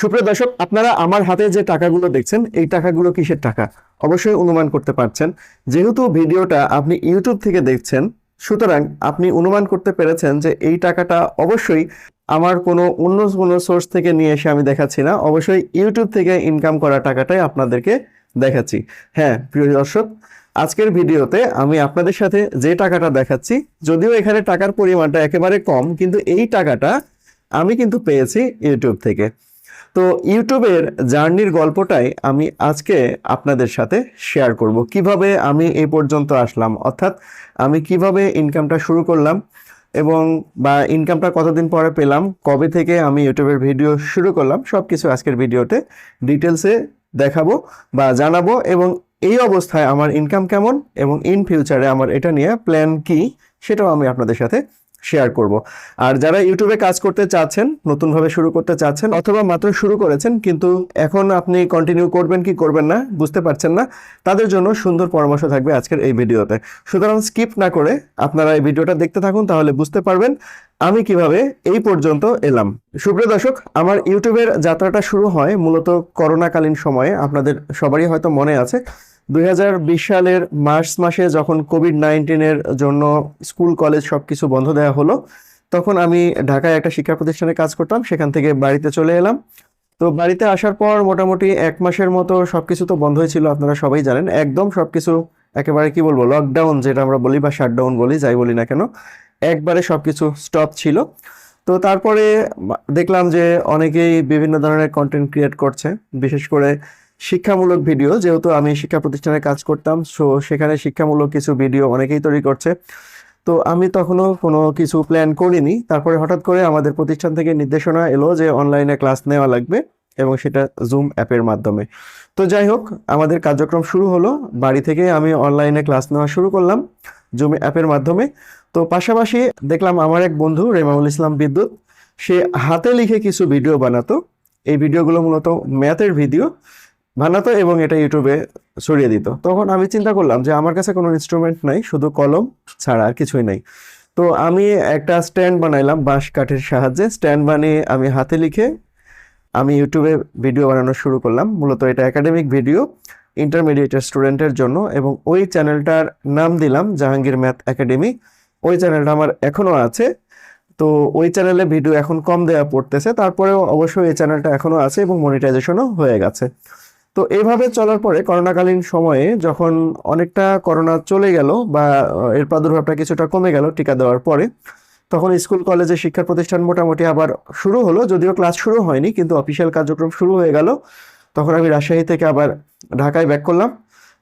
সুপ্রিয় দর্শক, আপনারা আমার হাতে যে টাকাগুলো দেখছেন, এই টাকাগুলো কিসের টাকা? অবশ্যই অনুমান করতে পারছেন। যেহেতু ভিডিওটা আপনি ইউটিউব থেকে দেখছেন, সুতরাং আপনি অনুমান করতে পেরেছেন যে এই টাকাটা অবশ্যই আমার কোনো অন্য কোনো সোর্স থেকে নিয়ে এসে আমি দেখাচ্ছি না। অবশ্যই ইউটিউব থেকে ইনকাম করা টাকাটাই আপনাদেরকে দেখাচ্ছি। হ্যাঁ প্রিয় দর্শক, আজকের ভিডিওতে আমি আপনাদের সাথে যে টাকাটা দেখাচ্ছি, যদিও এখানে টাকার পরিমাণটা একেবারে কম, কিন্তু এই টাকাটা আমি কিন্তু পেয়েছি ইউটিউব থেকে। তো ইউটিউবের জার্নির গল্পটাই আমি আজকে আপনাদের সাথে শেয়ার করব। কীভাবে আমি এই পর্যন্ত আসলাম, অর্থাৎ আমি কীভাবে ইনকামটা শুরু করলাম এবং বা ইনকামটা কতদিন পরে পেলাম, কবে থেকে আমি ইউটিউবের ভিডিও শুরু করলাম সব কিছু আজকের ভিডিওতে ডিটেলসে দেখাবো বা জানাব এবং এই অবস্থায় আমার ইনকাম কেমন এবং ইন ফিউচারে আমার এটা নিয়ে প্ল্যান কি, সেটাও আমি আপনাদের সাথে শেয়ার করব। আর যারা ইউটিউবে কাজ করতে চাচ্ছেন, নতুনভাবে শুরু করতে চাচ্ছেন, অথবা মাত্র শুরু করেছেন, কিন্তু এখন আপনি কন্টিনিউ করবেন কি করবেন না, বুঝতে পারছেন না, তাদের জন্য সুন্দর পরামর্শ থাকবে আজকের এই ভিডিওতে। সুতরাং স্কিপ না করে আপনারা এই ভিডিওটা দেখতে থাকুন, তাহলে বুঝতে পারবেন আমি কীভাবে এই পর্যন্ত এলাম। সুপ্রিয় দর্শক, আমার ইউটিউবের যাত্রাটা শুরু হয় মূলত করোনাকালীন সময়ে। আপনাদের সবারই হয়তো মনে আছে দুই হাজার বিশ সালের মার্চ মাসে যখন কোভিড নাইন্টিনের জন্য স্কুল, কলেজ সব কিছু বন্ধ দেওয়া হলো, তখন আমি ঢাকায় একটা শিক্ষা প্রতিষ্ঠানে কাজ করতাম। সেখান থেকে বাড়িতে চলে এলাম। তো বাড়িতে আসার পর মোটামুটি এক মাসের মতো সব কিছু তো বন্ধ হয়েছিল আপনারা সবাই জানেন। একদম সব কিছু একেবারে কি বলব লকডাউন যেটা আমরা বলি বা শাটডাউন বলি, যাই বলি না কেন, একবারে সব কিছু স্টপ ছিল। তো তারপরে দেখলাম যে অনেকেই বিভিন্ন ধরনের কন্টেন্ট ক্রিয়েট করছে। বিশেষ করে শিক্ষামূলক ভিডিও, যেহেতু আমি শিক্ষা প্রতিষ্ঠানে কাজ করতাম সো সেখানে শিক্ষামূলক কিছু ভিডিও অনেকেই তৈরি করছে। তো আমি তখনও কোনো কিছু প্ল্যান করিনি। তারপরে হঠাৎ করে আমাদের প্রতিষ্ঠান থেকে নির্দেশনা এলো যে অনলাইনে ক্লাস নেওয়া লাগবে এবং সেটা জুম অ্যাপের মাধ্যমে। তো যাই হোক, আমাদের কার্যক্রম শুরু হলো। বাড়ি থেকে আমি অনলাইনে ক্লাস নেওয়া শুরু করলাম জুম অ্যাপের মাধ্যমে। তো পাশাপাশি দেখলাম আমার এক বন্ধু রেমাউল ইসলাম বিদ্যুৎ, সে হাতে লিখে কিছু ভিডিও বানাতো। এই ভিডিওগুলো মূলত ম্যাথের ভিডিও বানাতো এবং এটা ইউটিউবে ছড়িয়ে দিত। তখন আমি চিন্তা করলাম যে আমার কাছে কোনো ইনস্ট্রুমেন্ট নাই, শুধু কলম ছাড়া আর কিছুই নাই। তো আমি একটা স্ট্যান্ড বানাইলাম বাঁশ কাঠের সাহায্যে। স্ট্যান্ড বানিয়ে আমি হাতে লিখে আমি ইউটিউবে ভিডিও বানানো শুরু করলাম। মূলত এটা একাডেমিক ভিডিও ইন্টারমিডিয়েটের স্টুডেন্টের জন্য এবং ওই চ্যানেলটার নাম দিলাম জাহাঙ্গীর ম্যাথ একাডেমি ওই চ্যানেলটা আমার এখনও আছে। তো ওই চ্যানেলে ভিডিও এখন কম দেওয়া পড়তেছে। তারপরেও অবশ্যই এই চ্যানেলটা এখনও আছে এবং মনিটাইজেশনও হয়ে গেছে। তো এইভাবে চলার পরে করোনাকালীন সময়ে যখন অনেকটা করোনা চলে গেল বা এর প্রাদুর্ভাবটা কিছুটা কমে গেল টিকা দেওয়ার পরে, তখন স্কুল, কলেজে শিক্ষা প্রতিষ্ঠান মোটামুটি আবার শুরু হলো। যদিও ক্লাস শুরু হয়নি, কিন্তু অফিসিয়াল কার্যক্রম শুরু হয়ে গেল। তখন আমি রাজশাহী থেকে আবার ঢাকায় ব্যাক করলাম।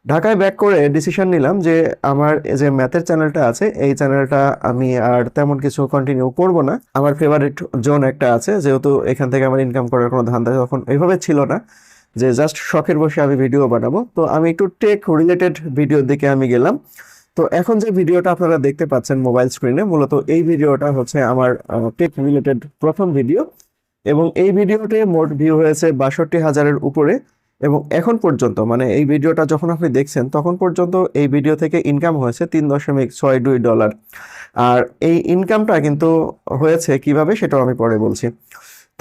ঢাকায় ব্যাক করে ডিসিশন নিলাম যে, আমার যে ম্যাথের চ্যানেলটা আছে, এই চ্যানেলটা আমি আর তেমন কিছু কন্টিনিউ করব না। আমার ফেভারিট জোন একটা আছে, যেহেতু এখান থেকে আমার ইনকাম করার কোনো ধান্দা তখন এইভাবে ছিল না। যে জাস্ট শখের বসে আমি ভিডিও বানাবো। তো আমি একটু টেক রিলেটেড ভিডিওর দিকে আমি গেলাম। তো এখন যে ভিডিওটা আপনারা দেখতে পাচ্ছেন মোবাইল স্ক্রিনে মূলত এই ভিডিওটা হচ্ছে আমার টেক রিলেটেড প্রথম ভিডিও এবং এই ভিডিওতে মোট ভিউ হয়েছে বাষট্টি হাজারের উপরে। এবং এখন পর্যন্ত মানে এই ভিডিওটা যখন আপনি দেখছেন, তখন পর্যন্ত এই ভিডিও থেকে ইনকাম হয়েছে তিন দশমিক ছয় দুই ডলার আর এই ইনকামটা কিন্তু হয়েছে কীভাবে, সেটাও আমি পরে বলছি।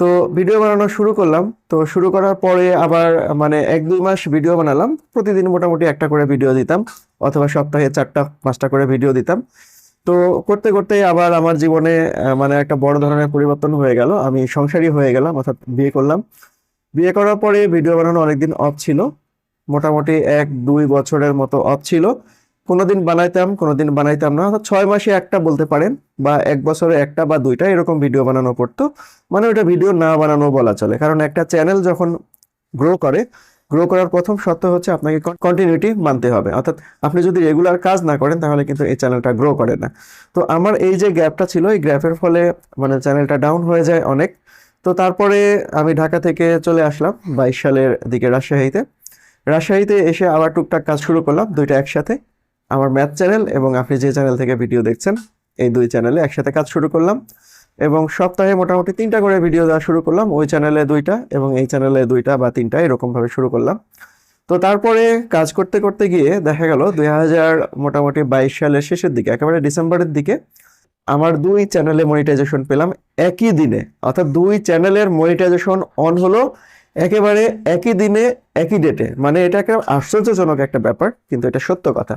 তো ভিডিও বানানো শুরু করলাম। তো শুরু করার পরে আবার মানে এক দুই মাস ভিডিও বানালাম। প্রতিদিন মোটামুটি একটা করে ভিডিও দিতাম, অথবা সপ্তাহে চারটা, পাঁচটা করে ভিডিও দিতাম। তো করতে করতে আবার আমার জীবনে মানে একটা বড় ধরনের পরিবর্তন হয়ে গেল। আমি সংসারী হয়ে গেলাম, অর্থাৎ বিয়ে করলাম। বিয়ে করার পরে ভিডিও বানানো অনেকদিন অফ ছিল। মোটামুটি এক দুই বছরের মতো অফ ছিল। কোনোদিন বানাইতাম কোনোদিন বানাইতাম না। অর্থাৎ ছয় মাসে একটা বলতে পারেন, বা এক বছরে একটা বা দুইটা এরকম ভিডিও বানানো পড়তো। মানে ওটা ভিডিও না বানানো বলা চলে। কারণ একটা চ্যানেল যখন গ্রো করে গ্রো করার প্রথম শর্ত হচ্ছে আপনাকে কন্টিনিউটি মানতে হবে। অর্থাৎ আপনি যদি রেগুলার কাজ না করেন, তাহলে কিন্তু এই চ্যানেলটা গ্রো করে না। তো আমার এই যে গ্যাপটা ছিল, এই গ্যাপের ফলে মানে চ্যানেলটা ডাউন হয়ে যায় অনেক। তো তারপরে আমি ঢাকা থেকে চলে আসলাম বাইশ সালের দিকে রাজশাহীতে। রাজশাহীতে এসে আবার টুকটাক কাজ শুরু করলাম, দুইটা একসাথে। আমার ম্যাথ চ্যানেল এবং আপনি যে চ্যানেল থেকে ভিডিও দেখছেন, এই দুই চ্যানেলে একসাথে কাজ শুরু করলাম এবং সপ্তাহে মোটামুটি তিনটা করে ভিডিও দেওয়া শুরু করলাম, ওই চ্যানেলে দুইটা এবং এই চ্যানেলে দুইটা বা তিনটা এরকমভাবে শুরু করলাম। তো তারপরে কাজ করতে করতে গিয়ে দেখা গেল দুই হাজার মোটামুটি বাইশ সালের শেষের দিকে, একেবারে ডিসেম্বরের দিকে, আমার দুই চ্যানেলে মনিটাইজেশন পেলাম একই দিনে। অর্থাৎ দুই চ্যানেলের মনিটাইজেশন অন হলো একেবারে একই দিনে, একই ডেটে মানে এটা একটা আশ্চর্যজনক একটা ব্যাপার, কিন্তু এটা সত্য কথা।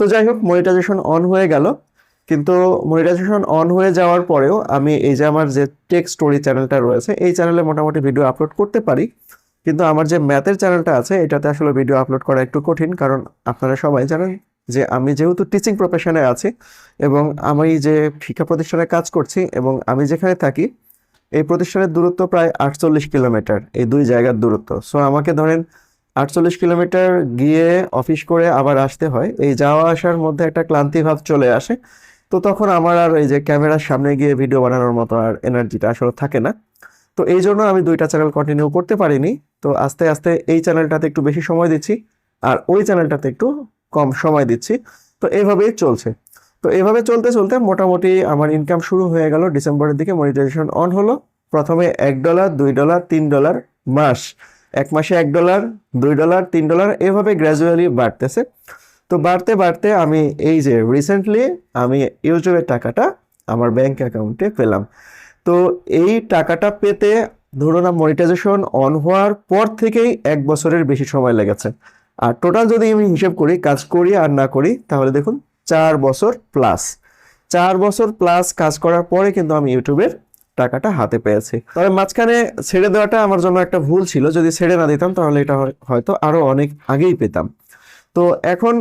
তো যাই হোক মনিটাইজেশন অন হয়ে গেল। কিন্তু মনিটাইজেশন অন হয়ে যাওয়ার পরেও আমি এই যে আমার যে টেক স্টোরি চ্যানেলটা রয়েছে, এই চ্যানেলে মোটামুটি ভিডিও আপলোড করতে পারি। কিন্তু আমার যে ম্যাথের চ্যানেলটা আছে, এটাতে আসলে ভিডিও আপলোড করা একটু কঠিন। কারণ আপনারা সবাই জানেন যে আমি যেহেতু টিচিং প্রফেশনে আছি এবং আমি যে শিক্ষা প্রতিষ্ঠানে কাজ করছি এবং আমি যেখানে থাকি, এই প্রতিষ্ঠানের দূরত্ব প্রায় আটচল্লিশ কিলোমিটার, এই দুই জায়গার দূরত্ব। সো আমাকে ধরেন আটচল্লিশ কিলোমিটার গিয়ে অফিস করে আবার আসতে হয়। এই যাওয়া আসার মধ্যে একটা ক্লান্তি ভাব চলে আসে। তো তখন আমার আর এই যে ক্যামেরার সামনে গিয়ে ভিডিও বানানোর মতো আর এনার্জিটা আসলে থাকে না। তো এই জন্য আমি দুইটা চ্যানেল কন্টিনিউ করতে পারিনি। তো আস্তে আস্তে এই চ্যানেলটাতে একটু বেশি সময় দিচ্ছি আর ওই চ্যানেলটাতে একটু কম সময় দিচ্ছি। তো এইভাবেই চলছে। তো এভাবে চলতে চলতে মোটামুটি আমার ইনকাম শুরু হয়ে গেল। ডিসেম্বরের দিকে মনিটাইজেশন অন হলো। প্রথমে এক ডলার, দুই ডলার, তিন ডলার মাস। এক মাসে এক ডলার, দুই ডলার, তিন ডলার, এভাবে গ্র্যাজুয়ালি বাড়তেছে। তো বাড়তে বাড়তে আমি এই যে রিসেন্টলি আমি ইউটিউবের টাকাটা আমার ব্যাংক অ্যাকাউন্টে পেলাম। তো এই টাকাটা পেতে ধরুন মনিটাইজেশন অন হওয়ার পর থেকেই এক বছরের বেশি সময় লেগেছে। আর টোটাল যদি আমি হিসেব করি, কাজ করি আর না করি, তাহলে দেখুন, চার বছর প্লাস চার বছর প্লাস কাজ করার পরে কিন্তু আমি ইউটিউবের টাকাটা হাতে পেয়েছি। তবে মাঝখানে ছেড়ে দেওয়াটা আমার জন্য একটা ভুল ছিল। যদি ছেড়ে না দিতাম, তাহলে এটা হয়- হয়তো আরও অনেক আগেই পেতাম। তো এখন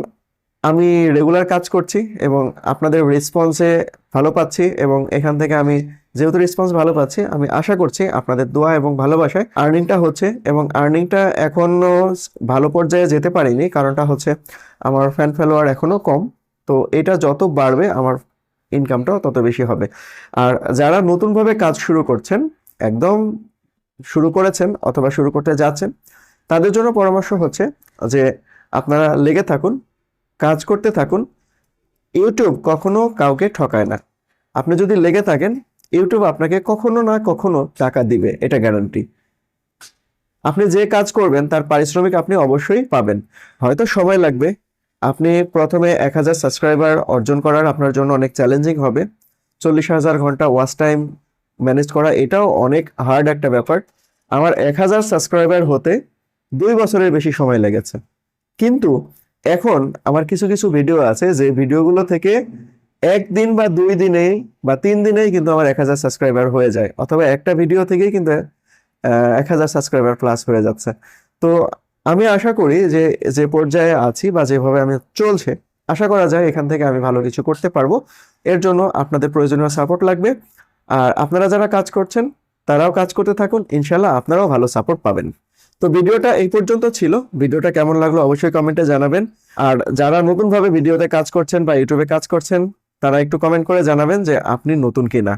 আমি রেগুলার কাজ করছি এবং আপনাদের রেসপন্সে ভালো পাচ্ছি এবং এখান থেকে আমি যেহেতু রেসপন্স ভালো পাচ্ছি, আমি আশা করছি আপনাদের দোয়া এবং ভালোবাসায় আর্নিংটা হচ্ছে এবং আর্নিংটা এখনও ভালো পর্যায়ে যেতে পারিনি। কারণটা হচ্ছে আমার ফ্যান ফলোয়ার এখনও কম। তো এটা যত বাড়বে, আমার ইনকামটাও তত বেশি হবে। আর যারা নতুনভাবে কাজ শুরু করছেন, একদম শুরু করেছেন অথবা শুরু করতে যাচ্ছেন, তাদের জন্য পরামর্শ হচ্ছে যে আপনারা লেগে থাকুন, কাজ করতে থাকুন। ইউটিউব কখনো কাউকে ঠকায় না। আপনি যদি লেগে থাকেন, ইউটিউব আপনাকে কখনো না কখনো টাকা দিবে, এটা গ্যারান্টি আপনি যে কাজ করবেন, তার পারিশ্রমিক আপনি অবশ্যই পাবেন। হয়তো সময় লাগবে আপনি প্রথমে এক হাজার সাবস্ক্রাইবার অর্জন করার আপনার জন্য অনেক চ্যালেঞ্জিং হবে। চল্লিশ হাজার ঘণ্টা ওয়াচ টাইম ম্যানেজ করা, এটাও অনেক হার্ড একটা ব্যাপার। আমার এক হাজার সাবস্ক্রাইবার হতে দুই বছরের বেশি সময় লেগেছে। কিন্তু এখন আমার কিছু কিছু ভিডিও আছে, যে ভিডিওগুলো থেকে একদিন বা দুই দিনেই বা তিন দিনেই কিন্তু আমার এক হাজার সাবস্ক্রাইবার হয়ে যায়। অথবা একটা ভিডিও থেকেই কিন্তু এক হাজার সাবস্ক্রাইবার প্লাস হয়ে যাচ্ছে। তো আমি আশা করি যে যে পর্যায়ে আছি বা যেভাবে আমি চলছে, আশা করা যায় এখান থেকে আমি ভালো কিছু করতে পারব। এর জন্য আপনাদের প্রয়োজনীয় সাপোর্ট লাগবে। আর আপনারা যারা কাজ করছেন, তারাও কাজ করতে থাকুন। ইনশাল্লাহ আপনারাও ভালো সাপোর্ট পাবেন। তো ভিডিওটা এই পর্যন্ত ছিল। ভিডিওটা কেমন লাগল অবশ্যই কমেন্টে জানাবেন। আর যারা নতুনভাবে ভিডিওতে কাজ করছেন বা ইউটিউবে কাজ করছেন, তারা একটু কমেন্ট করে জানাবেন যে, আপনি নতুন কিনা।